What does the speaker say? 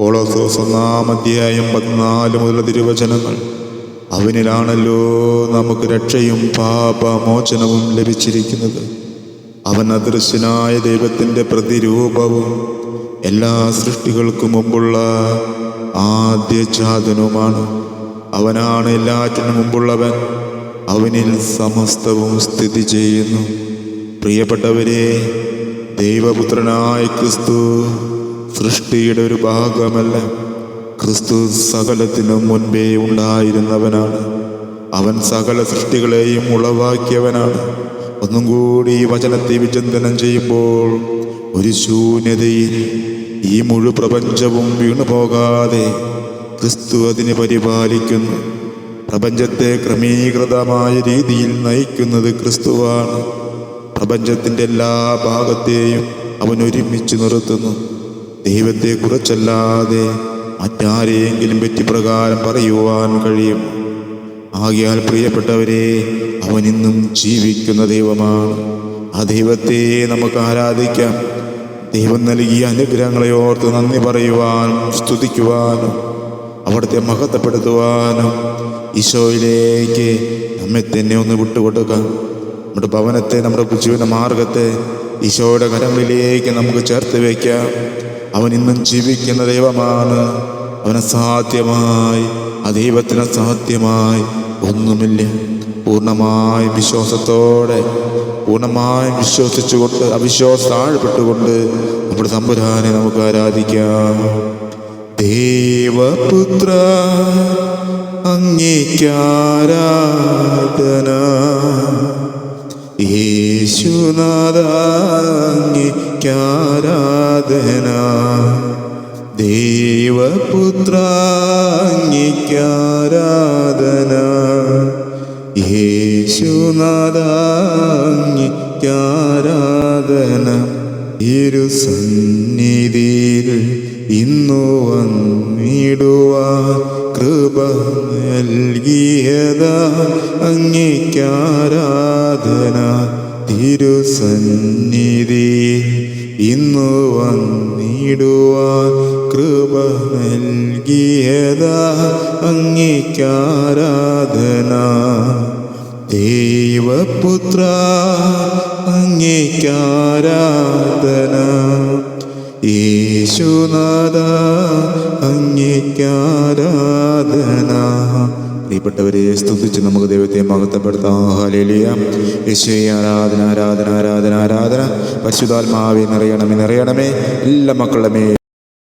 ഓളോസോസ് ഒന്നാം അധ്യായം പതിനാല് മുതലുള്ള തിരുവചനങ്ങൾ. അവനിലാണല്ലോ നമുക്ക് രക്ഷയും പാപമോചനവും ലഭിച്ചിരിക്കുന്നത്. അവൻ അദൃശ്യനായ ദൈവത്തിന്റെ പ്രതിരൂപവും എല്ലാ സൃഷ്ടികൾക്കും മുമ്പുള്ള ആദ്യജാതനുമാണ് അവനാണ് എല്ലാറ്റിനും മുമ്പുള്ളവൻ. അവനിൽ സമസ്തവും സ്ഥിതി ചെയ്യുന്നു. പ്രിയപ്പെട്ടവരെ ദൈവപുത്രനായ ക്രിസ്തു സൃഷ്ടിയുടെ ഒരു ഭാഗമല്ല. ക്രിസ്തു സകലത്തിനും മുൻപേ ഉണ്ടായിരുന്നവനാണ്. അവൻ സകല സൃഷ്ടികളെയും ഉളവാക്കിയവനാണ്. ഒന്നും കൂടി വചനത്തെ വിചിന്തനം ചെയ്യുമ്പോൾ ഒരു ശൂന്യതയിൽ ഈ മുഴു പ്രപഞ്ചവും വീണു പോകാതെ ക്രിസ്തു അതിനെ പരിപാലിക്കുന്നു. പ്രപഞ്ചത്തെ ക്രമീകൃതമായ രീതിയിൽ നയിക്കുന്നത് ക്രിസ്തുവാണ്. പ്രപഞ്ചത്തിന്റെ എല്ലാ ഭാഗത്തെയും അവൻ ഒരുമിച്ച് നിർത്തുന്നു. ദൈവത്തെ കുറച്ചല്ലാതെ മറ്റാരെയെങ്കിലും പറ്റി പ്രകാരം പറയുവാൻ കഴിയും. ആകയാൽ പ്രിയപ്പെട്ടവരെ അവൻ ഇന്നും ജീവിക്കുന്ന ദൈവമാണ്. ആ ദൈവത്തെ നമുക്ക് ആരാധിക്കാം. ദൈവം നൽകിയ അനുഗ്രഹങ്ങളെ ഓർത്ത് നന്ദി പറയുവാനും സ്തുതിക്കുവാനും അവിടുത്തെ മഹത്വപ്പെടുത്തുവാനും ഈശോയിലേക്ക് നമ്മെ തന്നെ ഒന്ന് വിട്ടുകൊടുക്കാം. നമ്മുടെ ഭവനത്തെ നമ്മുടെ ജീവിത മാർഗത്തെ ഈശോയുടെ കരങ്ങളിലേക്ക് നമുക്ക് ചേർത്ത് വയ്ക്കാം. അവൻ ഇന്നും ജീവിക്കുന്ന ദൈവമാണ്. അവന് സാധ്യമായി ആ ദൈവത്തിന് സാധ്യമായി ഒന്നുമില്ല. പൂർണമായ വിശ്വാസത്തോടെ പൂർണമായും വിശ്വസിച്ചുകൊണ്ട് അവിശ്വാസം താഴ്പ്പെട്ടുകൊണ്ട് നമ്മുടെ തമ്പുരാനെ നമുക്ക് ആരാധിക്കാം. ദേവപുത്ര അങ്ങേക്കാരാധന യേശുനാഥാരാധന ദേവപുത്ര അങ്ങേക്കാരാധന യേശുനാഥാരാധന ഇരു സന്നിധിയിൽ ഇന്നു വന്നിടുവാൻ കൃപ നൽകിയത അങ്ങിക്കാരാധന തിരുസന്നിധി. ഇന്നു വന്നിടുവാൻ കൃപ നൽകിയത അങ്ങിക്കാരാധന ദൈവപുത്ര അങ്ങേക്കാരാധന യേശുനാഥ അങ്ങേക്കാരാധന. പ്രിയപ്പെട്ടവരെ സ്തുതിച്ച് നമുക്ക് ദൈവത്തെ മഹത്വപ്പെടുത്താം. യേശുവേ ആരാധന ആരാധന ആരാധന ആരാധന. പരിശുദ്ധാത്മാവെ നിറയണമേ നിറയണമേ. എല്ലാ മക്കളുടെ